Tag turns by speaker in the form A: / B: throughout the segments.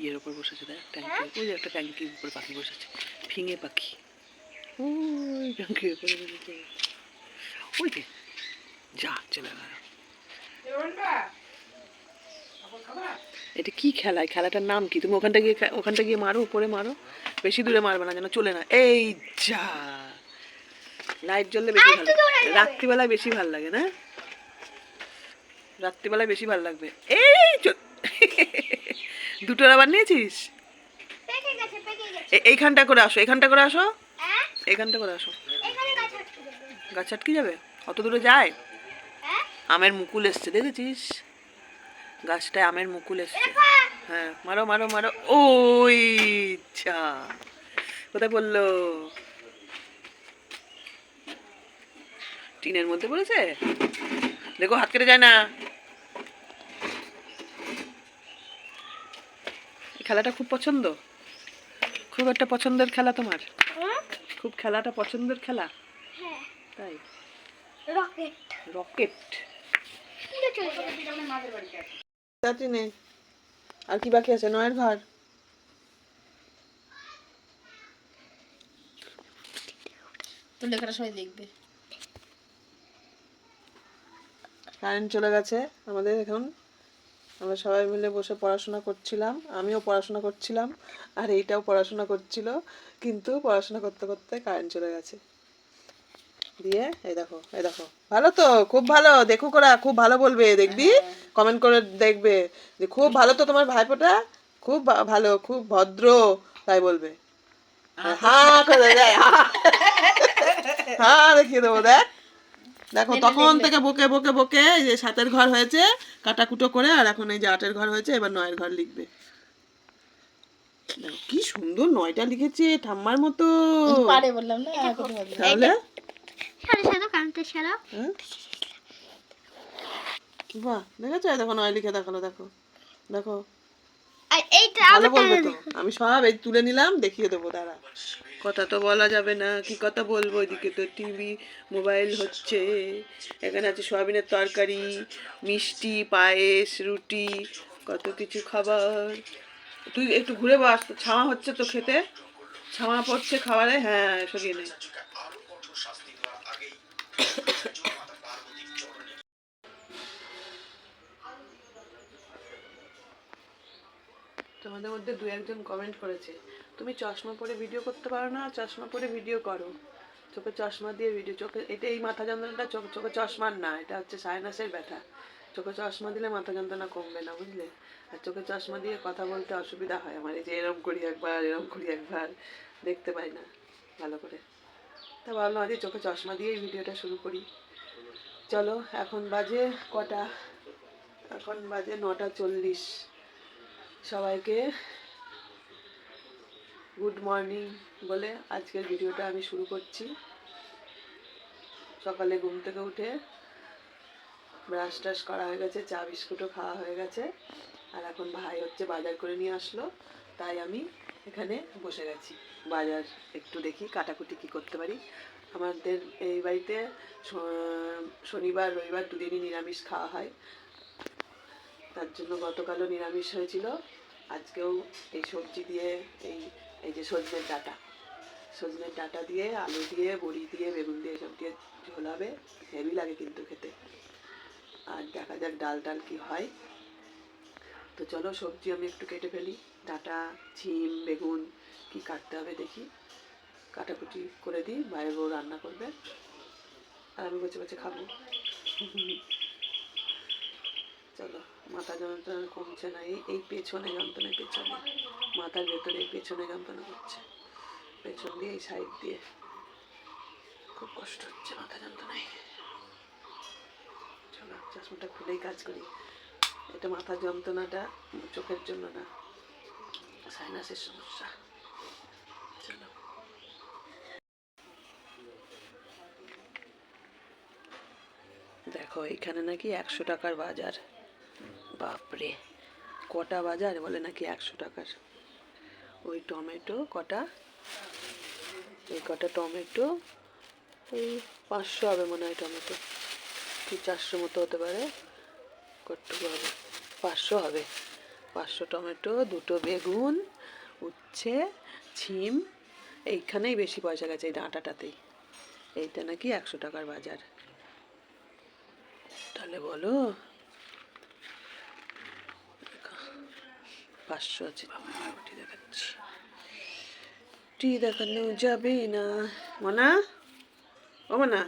A: ইয়ের ওপর বসেছে দেখ ট্যাঙ্কি ওই যে একটা ট্যাঙ্কির উপর পাখি বসেছে ফিঙে পাখি। ওই ট্যাঙ্কির উপরে বসেছে ওই যে যা চলে গেল। এটা কি খেলা? খেলাটার নাম কি? তুমি ওখানটা গিয়ে ওখানটা গিয়ে মারো উপরে মারো। বেশি দূরে মারবে না যেন চলে না। এই যা। লাইট জ্বললে বেশি ভালো রাত্রিবেলায় বেশি ভালো লাগে না? রাত্রিবেলায় বেশি ভালো লাগবে। এই চল- দুটো রাবার নিয়েছিস? এইখানটা করে আসো এইখানটা করে আসো।
B: হ্যাঁ?
A: এইখানটা করে আসো।
B: গাছ আটকে
A: যাবে। অত দূরে যায়?
B: হ্যাঁ?
A: আমের মুকুল এসছে দেখেছিস? গাছটায় আমের মুকুল এসছে। হ্যাঁ মারো মারো মারো। ওই যা কোথায় বলল টিনের মধ্যে পড়েছে? দেখো হাত কেটে যায় না। এই খেলাটা খুব পছন্দ? খুব একটা পছন্দের খেলা তোমার? খুব খেলাটা পছন্দের খেলা?
B: হ্যাঁ।
A: তাই?
B: রকেট।
A: রকেট। নেই। আর কি বাকি আছে? নয়ের ঘর
C: তো লেখাটা সবাই দেখবে।
A: কারেন্ট চলে গেছে। আমাদের এখন আমরা সবাই মিলে বসে পড়াশোনা করছিলাম আমিও পড়াশোনা করছিলাম আর এইটাও পড়াশোনা করছিল কিন্তু পড়াশোনা করতে করতে কারেন্ট চলে গেছে। দিয়ে এই দেখো এই দেখো। ভালো তো? খুব ভালো। দেখো করা খুব ভালো বলবে দেখবি? কমেন্ট করে দেখবে যে খুব ভালো তো তোমার ভাইপোটা? খুব ভালো খুব ভদ্র তাই বলবে। হ্যাঁ করে দেয় হ্যাঁ দেখিয়ে দেবো দেখ। দেখো তখন থেকে বকে বকে বকে এই যে সাতের ঘর হয়েছে কাটাকুটো করে আর এখন এই যে আটের ঘর হয়েছে এবার নয়ের ঘর লিখবে। কি সুন্দর নয়টা লিখেছে ঠাম্মার মতো।
C: পারে বললাম না
A: তাহলে?
B: সাড়ে সাড়ে কারেন্টের সারা।
A: হ্যাঁ? বাহ দেখেছ? এই দেখো নয় লিখে দেখাল দেখো। দেখো
B: এইটা
A: ভালো বলবে তো। আমি সব এই তুলে নিলাম দেখিয়ে দেবো দাঁড়া। কথা তো বলা যাবে না কি কথা বলব? এদিকে তো টিভি মোবাইল হচ্ছে। এখানে আছে সয়াবিনের তরকারি মিষ্টি পায়েস রুটি কত কিছু খাবার। তুই একটু ঘুরে বাস ছাওয়া হচ্ছে তো খেতে? ছাওয়া পড়ছে খাবারে? হ্যাঁ সরিয়ে নে তোমাদের মধ্যে দু একজন কমেন্ট করেছে। তুমি চশমা পরে ভিডিও করতে পারো না, চশমা পরে ভিডিও করো। চোখে চশমা দিয়ে ভিডিও চোখে এটা এই মাথা যন্ত্রণাটা চোখ চোখে চশমার না, এটা হচ্ছে সাইনাসের ব্যথা। চোখে চশমা দিলে মাথা যন্ত্রণা কমবে না, বুঝলে? আর চোখে চশমা দিয়ে কথা বলতে অসুবিধা হয় আমার, এই যে এরম করি একবার, এরম করি একবার, দেখতে পাই না, ভালো করে। তা ভাবলাম আজকে চোখে চশমা দিয়েই ভিডিওটা শুরু করি। চলো, এখন বাজে কটা? এখন বাজে নটা চল্লিশ। সবাইকে গুড মর্নিং বলে আজকের ভিডিওটা আমি শুরু করছি। সকালে ঘুম থেকে উঠে ব্রাশ টাশ করা হয়ে গেছে, চা, বিস্কুটও খাওয়া হয়ে গেছে। আর এখন ভাই হচ্ছে বাজার করে নিয়ে আসলো, তাই আমি এখানে বসে গেছি। বাজার একটু দেখি, কাটাকুটি কি করতে পারি। আমাদের এই বাড়িতে শনিবার, রবিবার দুদিনই নিরামিষ খাওয়া হয়। তার জন্য গতকালও নিরামিষ হয়েছিল। আজকেও এই সবজি দিয়ে, এই এই যে সজনের ডাঁটা। সজনের ডাঁটা দিয়ে, আলু দিয়ে, বড়ি দিয়ে, বেগুন দিয়ে সব দিয়ে ঝোল হবে। হেভি লাগে কিন্তু খেতে। আর দেখা যাক ডাল ডাল কি হয়। তো চলো সবজি আমি একটু কেটে ফেলি। ডাঁটা ঝিম বেগুন কি কাটতে হবে দেখি। কাটাকুটি করে দিই বাইরে বউ রান্না করবে। আর আমি বসে বসে খাব। চলো। মাথা যন্ত্রণা কমছে না, এই এই পেছনে যন্ত্রণা পেছনে, মাথার ভেতরে পেছনে যন্ত্রণা করছে। পেছন দিয়ে, এই সাইড দিয়ে। খুব কষ্ট হচ্ছে মাথা যন্ত্রণায়। চলো, চশমাটা খুলেই কাজ করি। এটা মাথার যন্ত্রণাটা চোখের জন্য না সাইনাসের সমস্যা। চলো। দেখো, এখানে নাকি একশো টাকার বাজার। বাপরে। কটা বাজার? বলে নাকি একশো টাকার। ওই টমেটো কটা? এই কটা টমেটো? এই পাঁচশো হবে মনে হয় টমেটো। কি চারশো মতো হতে পারে? কতটুকু হবে? পাঁচশো হবে। পাঁচশো টমেটো, দুটো বেগুন, উচ্ছে, ছিম। এইখানেই বেশি পয়সা গেছে এই ডাঁটাটাতেই। এইটা নাকি একশো টাকার বাজার। তাহলে বলো পাঁচশো আছে। ওটি দেখাচ্ছি। টি দেখানো যাবে না। মনা? ও মনা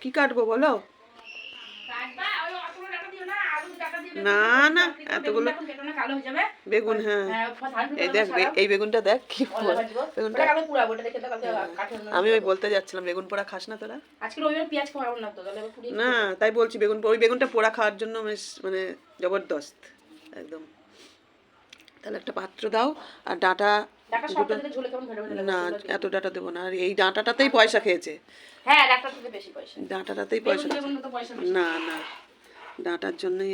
A: কি কাটবো বলো? না না এতগুলো বেগুন হ্যাঁ। এই দেখ এই বেগুনটা দেখ কি। বেগুনটা আমি ওই বলতে যাচ্ছিলাম বেগুন পোড়া খাস না তোরা?
C: না
A: তাই বলছি বেগুন ওই বেগুনটা পোড়া খাওয়ার জন্য বেশ মানে জবরদস্ত একদম। তাহলে একটা পাত্র দাও আর ডাঁটা না এত ডাঁটা দেবো না আর এই ডাঁটাটাতেই পয়সা খেয়েছে।
C: হ্যাঁ
A: ডাঁটাটাতেই পয়সা। না না ডাঁটার জন্যই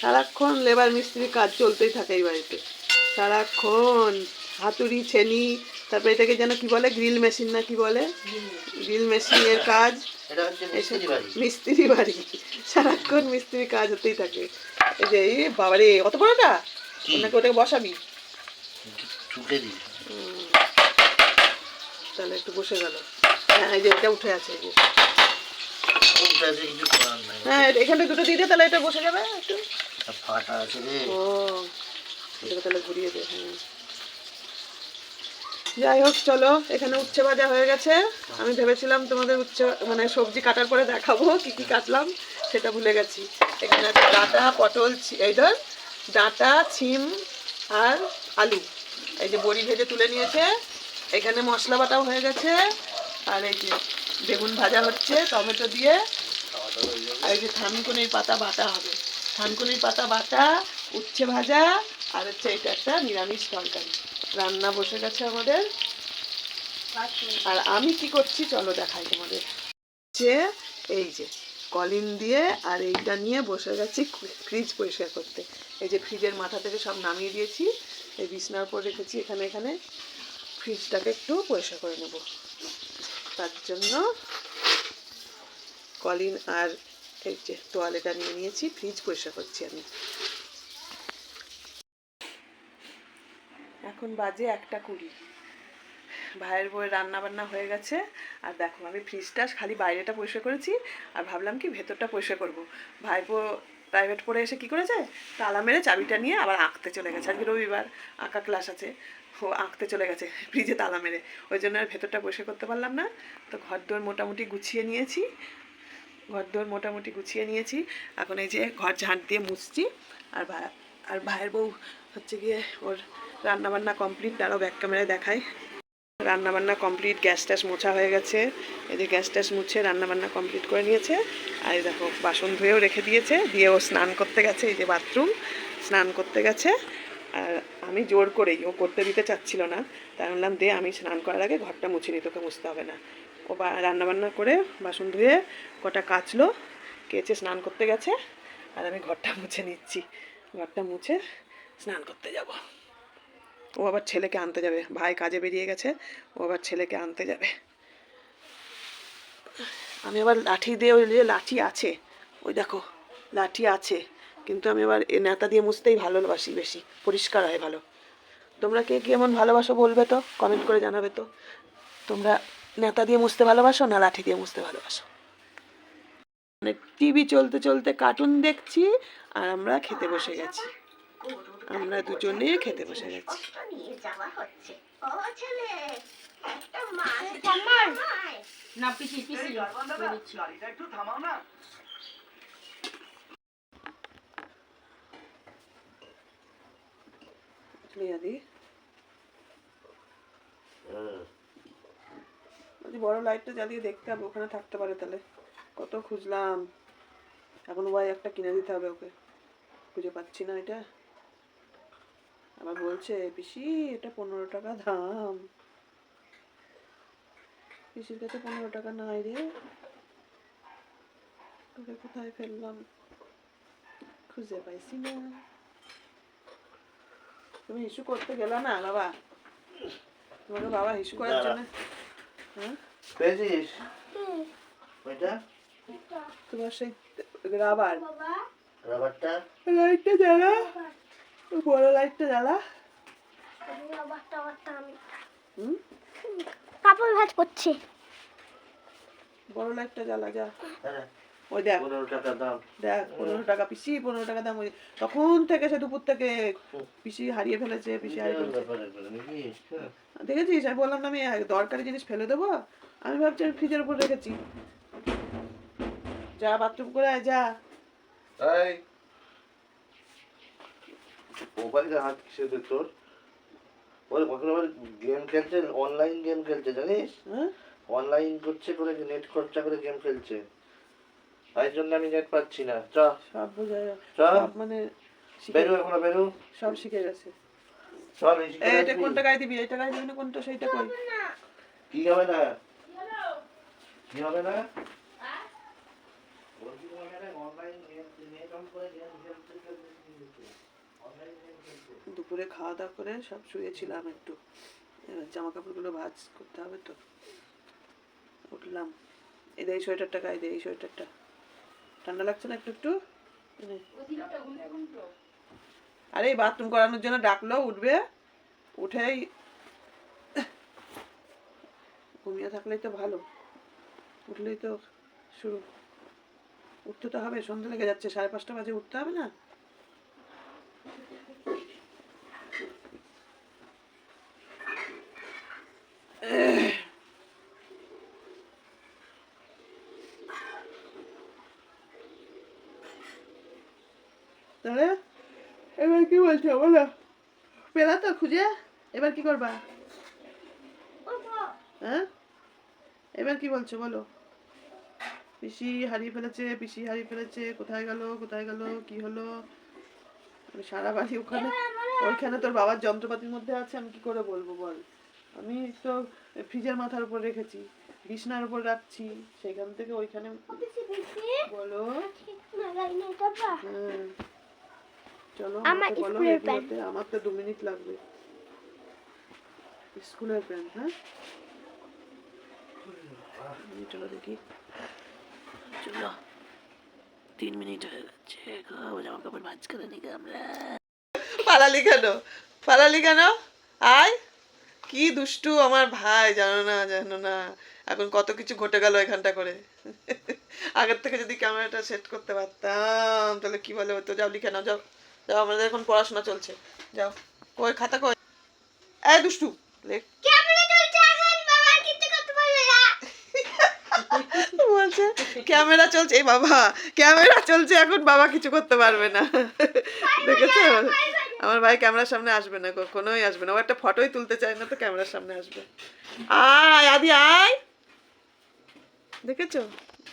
A: সারাক্ষণ লেবার মিস্ত্রি কাজ চলতেই থাকে এই বাড়িতে। সারাক্ষণ হাতুড়ি ছেনি তারপরে এটাকে যেন কি বলে গ্রিল মেশিন না কি বলে? গ্রিল মেশিনের কাজ।
D: মিস্ত্রি বাড়ি।
A: সারাক্ষণ মিস্ত্রি কাজ হতেই থাকে। এই যে এই বাবারে অত বড়টা ওনাকে ওটাকে বসাবি। তাহলে একটু বসে গেল। হ্যাঁ এই যে এটা উঠে আছে এই যে। হ্যাঁ এখানে দুটো দিয়ে দে তাহলে এটা বসে যাবে একটু।
D: ফাটা আছে রে।
A: ও এটাকে তাহলে ঘুরিয়ে দে হ্যাঁ যাই হোক, চলো, এখানে উচ্ছে ভাজা হয়ে গেছে। আমি ভেবেছিলাম তোমাদের উচ্ছে মানে সবজি কাটার পরে দেখাবো কি কি কাটলাম, সেটা ভুলে গেছি। এখানে আছে ডাঁটা, পটল এই ধর, ডাঁটা, ছিম আর আলু। এই যে বড়ি ভেজে তুলে নিয়েছে। এখানে মশলা বাটাও হয়ে গেছে। আর এই যে বেগুন ভাজা হচ্ছে, টমেটো দিয়ে। আর এই যে থানকুনির পাতা বাটা হবে। থানকুনির পাতা বাটা, উচ্ছে ভাজা, আর হচ্ছে এটা একটা নিরামিষ তরকারি। রান্না বসে গেছে আমাদের। আর আমি কি করছি? চলো দেখাই তোমাদের। যে এই যে কলিন দিয়ে আর এইটা নিয়ে বসে গেছি ফ্রিজ পরিষ্কার করতে। এই যে ফ্রিজের মাথা থেকে সব নামিয়ে দিয়েছি। এই বিছনার উপর রেখেছি এখানে এখানে। ফ্রিজটাকে একটু পরিষ্কার করে নেব। তার জন্য কলিন আর এই যে তোয়ালেটা নিয়ে নিয়েছি। ফ্রিজ পরিষ্কার করছি আমি। এখন বাজে একটা কুড়ি। ভাইয়ের বউয়ের রান্না বান্না হয়ে গেছে। আর দেখো, আমি ফ্রিজটা খালি বাইরেটা পরিষ্কার করেছি। আর ভাবলাম কি ভেতরটা পরিষ্কার করব। ভাইপো প্রাইভেট পড়ে এসে কি করেছে? তালা মেরে চাবিটা নিয়ে আবার আঁকতে চলে গেছে। আজকে রবিবার, আঁকা ক্লাস আছে। ও আঁকতে চলে গেছে ফ্রিজে তালা মেরে। ওই জন্য আর ভেতরটা পরিষ্কার করতে পারলাম না। তো ঘর দোর মোটামুটি গুছিয়ে নিয়েছি। ঘর দোর মোটামুটি গুছিয়ে নিয়েছি। এখন এই যে ঘর ঝাঁট দিয়ে মুছছি। আর আর ভাইয়ের বউ হচ্ছে গিয়ে ওর রান্নাবান্না কমপ্লিট তারও ব্যাক ক্যামেরায় দেখায় রান্নাবান্না কমপ্লিট গ্যাস ট্যাস মোছা হয়ে গেছে। এই যে গ্যাস ট্যাস মুছে রান্নাবান্না কমপ্লিট করে নিয়েছে। আর এই দেখো, বাসন ধুয়েও রেখে দিয়েছে, দিয়ে ও স্নান করতে গেছে, এই যে বাথরুম স্নান করতে গেছে। আর আমি জোর করেই, ও করতে দিতে চাচ্ছিল না। তাই বললাম, দে, আমি স্নান করার আগে ঘরটা মুছে নিই তোকে মুছতে হবে না। ও রান্নাবান্না করে বাসন ধুয়ে কটা কাচলো, কেচে স্নান করতে গেছে। আর আমি ঘরটা মুছে নিচ্ছি। ঘরটা মুছে স্নান করতে যাব। ও আবার ছেলেকে আনতে যাবে। ভাই কাজে বেরিয়ে গেছে, ও আবার ছেলেকে আনতে যাবে। আমি আবার লাঠি দিয়ে ওই যে লাঠি আছে, ওই দেখো, লাঠি আছে। কিন্তু আমি আবার এ নেতা দিয়ে মুছতেই ভালোবাসি বেশি, পরিষ্কার হয় ভালো। তোমরা কে কি এমন ভালোবাসো বলবে তো? কমেন্ট করে জানাবে তো। তোমরা নেতা দিয়ে মুছতে ভালোবাসো না লাঠি দিয়ে মুছতে ভালোবাসো? মানে টিভি চলতে চলতে কার্টুন দেখছি আর আমরা খেতে বসে গেছি। আমরা দুজনে খেতে বসে গেছি। বড় লাইটটা জ্বালিয়ে দেখতে হবে ওখানে থাকতে পারে তাহলে। কত খুঁজলাম। এখন ভাই একটা কিনে দিতে হবে ওকে। খুঁজে পাচ্ছি না এটা। আবার বলছে পিসি এটা পনেরো টাকা দাম। পিসির কাছে পনেরো টাকা নাই রে। তোকে কোথায় ফেললাম? খুঁজে পাইছি না। তুমি ইস্যু করতে গেলে না বাবা? তোমাকে বাবা ইস্যু করার জন্য হ্যাঁ?
D: পেয়েছিস? ওইটা?
A: তোমার সেই রাবার।
D: রাবারটা?
A: লাইটটা জ্বালা। বড় লাইটটা জ্বালা। হুম?
B: কাপড় ভাজ করছে।
A: বড় লাইটটা জ্বালা যা।
D: হ্যাঁ।
A: ওই দেখ।
D: পনেরো টাকা দাম।
A: দেখ পনেরো টাকা পিসি পনেরো টাকা দাম ওই তখন থেকে সে দুপুর থেকে পিসি হারিয়ে ফেলেছে পিসি হারিয়ে ফেলেছে।
D: হ্যাঁ।
A: দেখেছিস? আমি বললাম না আমি দরকারি জিনিস ফেলে দেবো। আমি ভাবছি আমি ফ্রিজের উপর রেখেছি। যা বাথরুম করে আয় যা।
E: এই মোবাইলে হাত কিসের রে তোর
D: ওর কখনো আবার গেম খেলছে অনলাইন গেম খেলছে জানিস?
A: হ্যাঁ?
D: অনলাইন করছে করে নেট খরচা করে গেম খেলছে। তাই জন্য আমি নেট পাচ্ছি না। চ।
A: সব বোঝা যায়
D: চ।
A: সব মানে
D: বেরো এখনও বেরো।
A: সব শিখে গেছে।
D: চল
A: এটা কোনটা গায়ে দিবি? এটা গায়ে দিবি না কোনটা? সেইটা কই?
D: কি হবে না? কি হবে না বলছি তোমাকে না অনলাইন নেট অন করে গেম খেলতে খেলতে অনলাইন গেম খেলতে
A: দুপুরে খাওয়া দাওয়া করে সব শুয়েছিলাম একটু। এবার জামা কাপড়গুলো ভাজ করতে হবে তো। উঠলাম। দে, এই সোয়েটারটা গায়ে দে এই সোয়েটারটা। ঠান্ডা লাগছে না একটু একটু। আরে বাথরুম করানোর জন্য ডাকলো উঠবে। উঠেই ঘুমিয়ে থাকলেই তো ভালো। উঠলেই তো শুরু। উঠতে তো হবে সন্ধ্যা লেগে যাচ্ছে সাড়ে পাঁচটা বাজে উঠতে হবে না? তাহলে? এবার কি বলছো বলো। পেলা তো খুঁজে? এবার কি করবা? হ্যাঁ? এবার কি বলছো বলো। পিসি হারিয়ে ফেলেছে পিসি হারিয়ে ফেলেছে কোথায় গেল কোথায় গেল কি হলো? আমি সারা বাড়ি ওখানে ওইখানে তোর বাবার যন্ত্রপাতির মধ্যে আছে আমি কি করে বলব বল? আমি তো ফ্রিজের মাথার উপর রেখেছি বিছনার উপর রাখছি সেখান থেকে ওইখানে বলো। হ্যাঁ। চলো
B: আমার স্কুলের
A: আমার তো দু মিনিট লাগবে। স্কুলের প্যান্ট হ্যাঁ? চলো দেখি। চলো। তিন মিনিট হয়ে গেছে জামা কাপড় ভাজ করে নি আমরা পালালি কেন? পালালি কেন? আয়। কি দুষ্টু আমার ভাই জানো না জানো না। এখন কত কিছু ঘটে গেল এখানটা করে। আগের থেকে যদি ক্যামেরাটা সেট করতে পারতাম তাহলে কি বলে? হতো যাও লিখে নাও যাও। যাও আমাদের এখন পড়াশোনা চলছে। যাও। কই খাতা কই? এই দুষ্টু লেখ। বলছে ক্যামেরা চলছে। এই বাবা ক্যামেরা চলছে এখন বাবা কিছু করতে পারবে না। দেখেছ? আমার ভাই ক্যামেরার সামনে আসবে না কখনোই আসবে না। ও একটা ফটোই তুলতে চায় না তো ক্যামেরার সামনে আসবে। আয় আদি আয়। দেখেছ?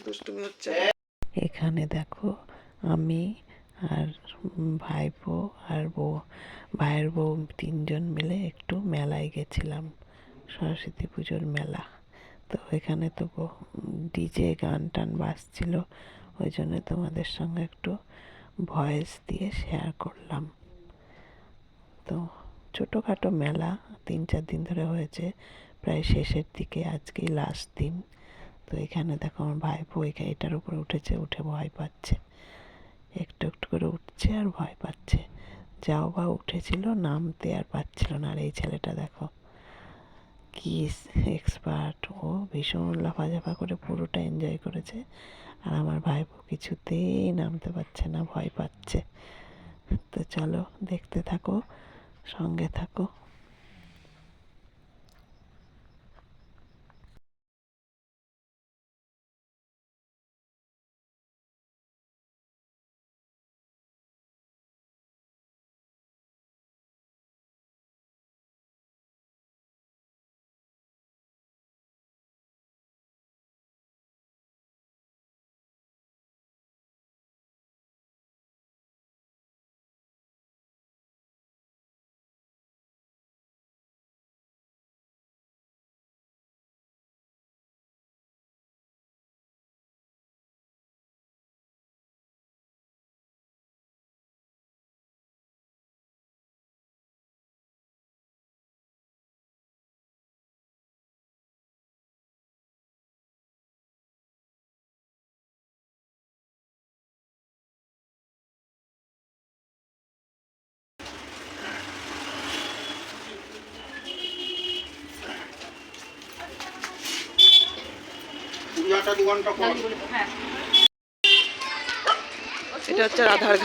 A: দুষ্টুমি হচ্ছে।
F: এখানে দেখো আমি আর ভাইপো আর বউ, ভাইয়ের বউ তিনজন মিলে একটু মেলায় গেছিলাম, সরস্বতী পুজোর মেলা। তো এখানে তো ডিজে গান টান বাজছিল, ওই জন্য তোমাদের সঙ্গে একটু ভয়েস দিয়ে শেয়ার করলাম। তো ছোটোখাটো মেলা, তিন চার দিন ধরে হয়েছে, প্রায় শেষের দিকে, আজকেই লাস্ট দিন। তো এখানে দেখো আমার ভাইপো এটার উপরে উঠেছে, উঠে ভয় পাচ্ছে। একটু একটু করে উঠছে আর ভয় পাচ্ছে। যাও বা উঠেছিল, নামতে আর পাচ্ছিল না। আর এই ছেলেটা দেখো, কি এক্সপার্ট ও ভীষণ লাফাঝাফা করে পুরোটা এনজয় করেছে। আর আমার ভাইপো কিছুতেই নামতে পারছে না, ভয় পাচ্ছে। তো চলো, দেখতে থাকো, সঙ্গে থাকো।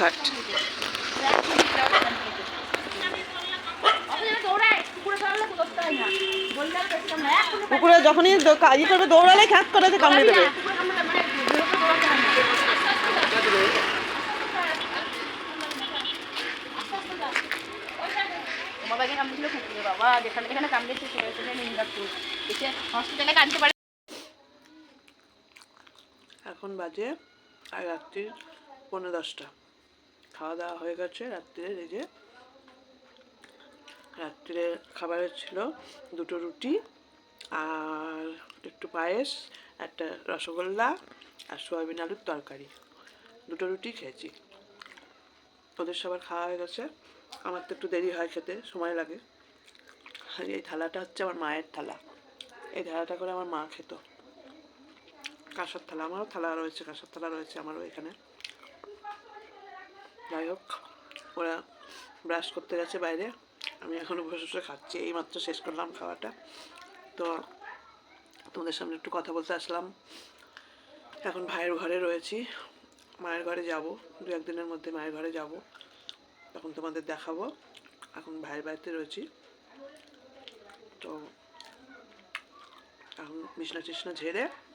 C: হয়। না। বললে আর বেশি কামড়ায় এখনও
A: কুকুরে যখনই কাজই করবে দৌড়ালে খ্যাত করে যে কামড়ে দেবে।
C: মানে কামড়েছিল কুকুরে বাবা যেখানে যেখানে কামড়েছে সেখানে হসপিটালে পারে।
A: এখন বাজে, আর রাত্রির পনেরো দশটা। খাওয়া দাওয়া হয়ে গেছে রাত্রিরে, এই যে রাত্রিরে খাবারের ছিল দুটো রুটি আর একটু পায়েস, একটা রসগোল্লা আর সয়াবিন আলুর তরকারি। দুটো রুটি খেয়েছি। ওদের সবার খাওয়া হয়ে গেছে। আমার তো একটু দেরি হয় খেতে, সময় লাগে। আর এই থালাটা হচ্ছে আমার মায়ের থালা। এই থালাটা করে আমার মা খেত। কাঁসার থালা আমারও থালা রয়েছে কাঁসার থালা রয়েছে আমারও এখানে। যাই হোক, ওরা ব্রাশ করতে গেছে বাইরে। আমি এখনও বসে বসে খাচ্ছি, এইমাত্র শেষ করলাম খাওয়াটা। তো তোমাদের সামনে একটু কথা বলতে আসলাম। এখন ভাইয়ের ঘরে রয়েছি, মায়ের ঘরে যাব দু একদিনের মধ্যে মায়ের ঘরে যাব। তখন তোমাদের দেখাবো, এখন ভাইয়ের বাড়িতে রয়েছি। তো এখন বিছনা টিছনা ঝেড়ে এই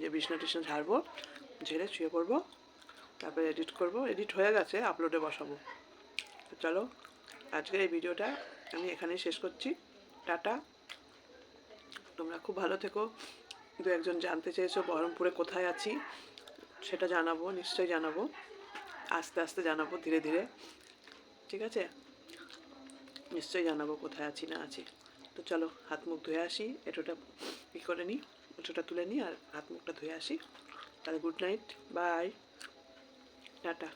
A: যে বিছনা টিছনা ঝাড়বো, ঝেড়ে শুয়ে পড়ব, তারপরে এডিট করব। এডিট হয়ে গেছে আপলোডে বসাবো। চলো, আজকের এই ভিডিওটা আমি এখানেই শেষ করছি। টাটা। তোমরা খুব ভালো থেকো। দু একজন জানতে চেয়েছো বহরমপুরে কোথায় আছি, সেটা জানাব, নিশ্চয়ই জানাব। আস্তে আস্তে জানাব ধীরে ধীরে। ঠিক আছে? নিশ্চয়ই জানাব কোথায় আছি, না আছি। তো চলো, হাত মুখ ধুয়ে আসি, এটোটা ই করে নিই এটোটা তুলে নিই আর হাত মুখটা ধুয়ে আসি। তাহলে গুড নাইট বাই। টাটা।